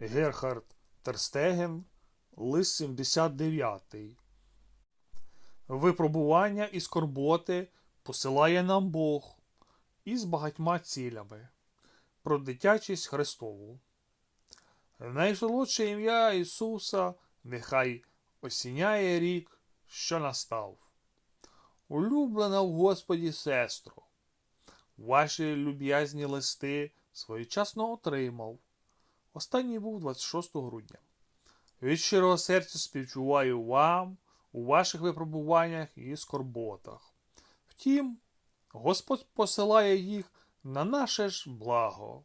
Герхард Терстеген, лист 79. Випробування і скорботи посилає нам Бог із багатьма цілями про дитячість Христову. Найсолодше ім'я Ісуса нехай осіняє рік, що настав. Улюблена в Господі сестро, ваші люб'язні листи своєчасно отримав. Останній був 26 грудня. Від щирого серця співчуваю вам у ваших випробуваннях і скорботах. Втім, Господь посилає їх на наше ж благо.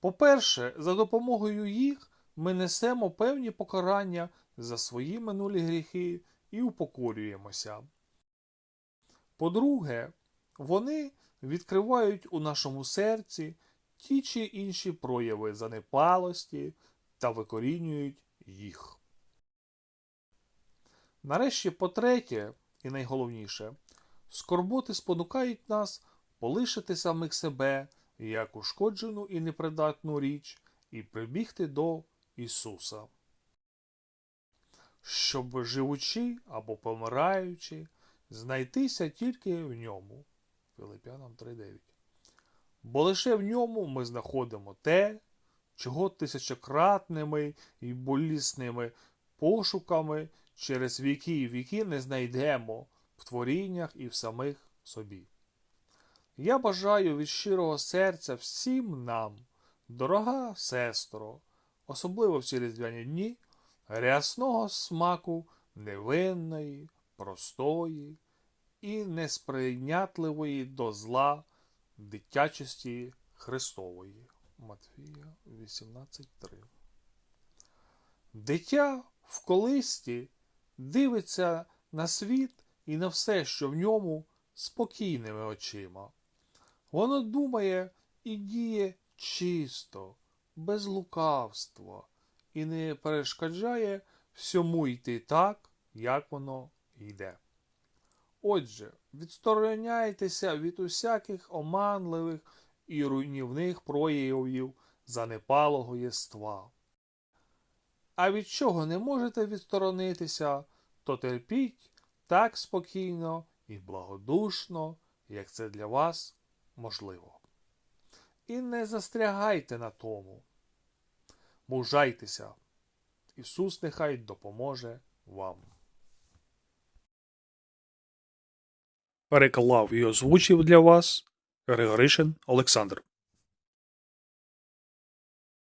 По-перше, за допомогою їх ми несемо певні покарання за свої минулі гріхи і упокорюємося. По-друге, вони відкривають у нашому серці ті чи інші прояви занепалості та викорінюють їх. Нарешті, по-третє, і найголовніше, скорботи спонукають нас полишити самих себе як ушкоджену і непридатну річ і прибігти до Ісуса. Щоб живучи або помираючи, знайтися тільки в ньому. Филип'янам 3.9. Бо лише в ньому ми знаходимо те, чого тисячократними і болісними пошуками через віки і віки не знайдемо в творіннях і в самих собі. Я бажаю від щирого серця всім нам, дорога сестро, особливо в ці різдвяні дні, рясного смаку невинної, простої і несприйнятливої до зла дитячості Христової. Матвія 18.3 Дитя в колисті дивиться на світ і на все, що в ньому, спокійними очима. Воно думає і діє чисто, без лукавства, і не перешкоджає всьому йти так, як воно йде. Отже, відстороняйтеся від усяких оманливих і руйнівних проявів занепалого єства. А від чого не можете відсторонитися, то терпіть так спокійно і благодушно, як це для вас можливо. І не застрягайте на тому. Мужайтеся. Ісус нехай допоможе вам. Переклав і озвучив для вас Григоришин Олександр.